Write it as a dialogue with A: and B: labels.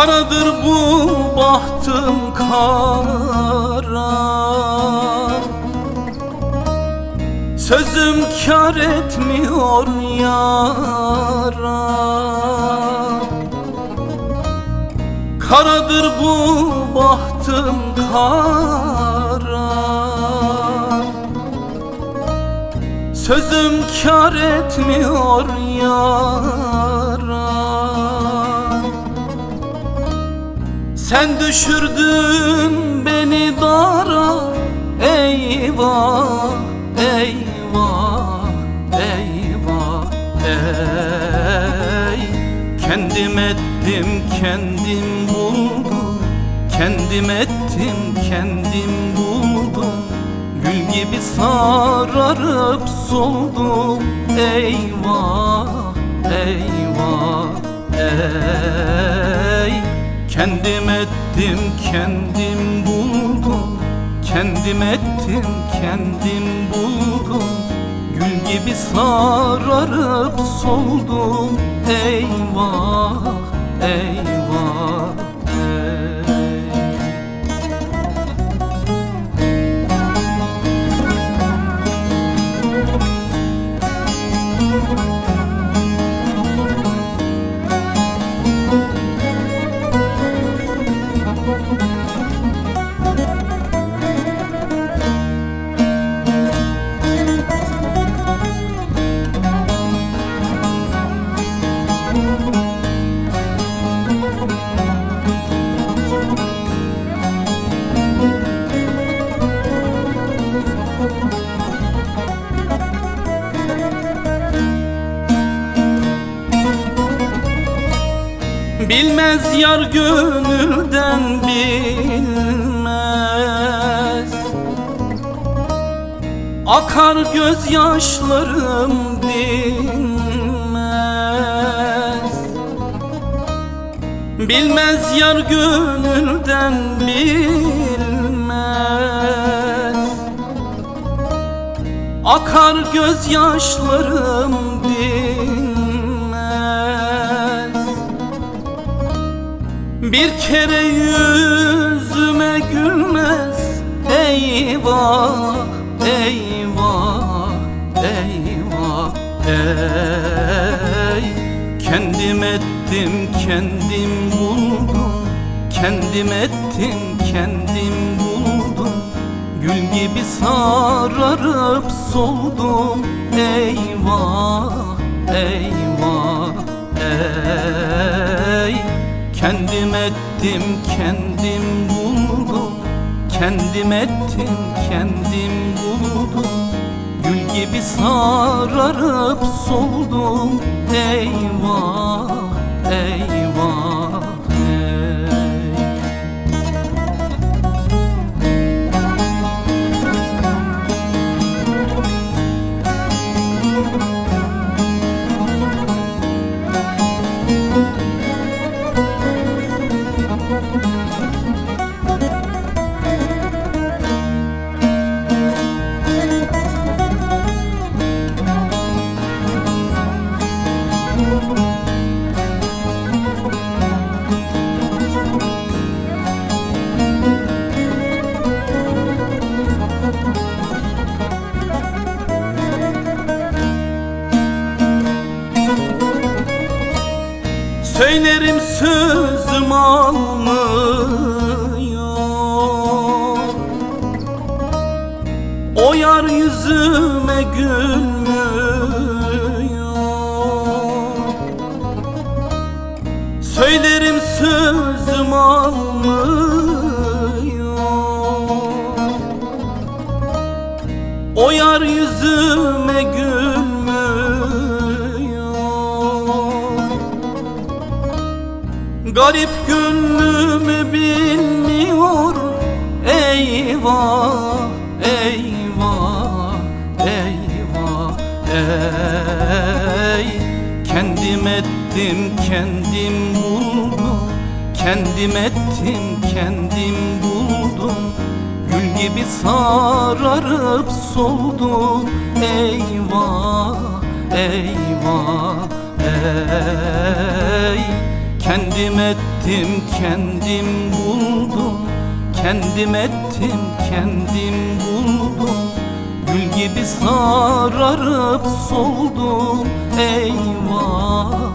A: Karadır bu bahtım kara Sözüm kar etmiyor yara. Karadır bu bahtım kara Sözüm kar etmiyor yara Sen düşürdün beni dara Eyvah, eyvah, eyvah, ey. Kendim ettim, kendim buldum Kendim ettim, kendim buldum. Gül gibi sararıp soldum Eyvah, eyvah, ey Kendim ettim, kendim buldum. Kendim ettim, kendim buldum. Gül gibi sararıp soldum. Eyvah, Bilmez yar gönülden bilmez. Akar gözyaşlarım dinmez Bilmez yar gönülden bilmez. Akar gözyaşlarım Bir kere yüzüme gülmez. Eyvah, eyvah, eyvah, ey. Kendim ettim, kendim buldum. Kendim ettim, kendim buldum. Gül gibi sararıp soldum. Eyvah, eyvah, ettim, kendim buldum. Kendim ettim, kendim buldum. Gül gibi sararıp soldum. Eyvah, eyvah, Söylerim sözüm almıyor. O yar yüzüme gülmüyor. Söylerim sözüm almıyor. O yar yüzüme gülmüyor Garip gönlümü bilmiyor Eyvah, eyvah, eyvah, ey. Kendim ettim, kendim buldum. Kendim ettim, kendim buldum. Gül gibi sararıp soldum. Eyvah, eyvah, ey Kendim ettim kendim buldum. Kendim ettim kendim buldum. Gül gibi sararıp soldum. Eyvah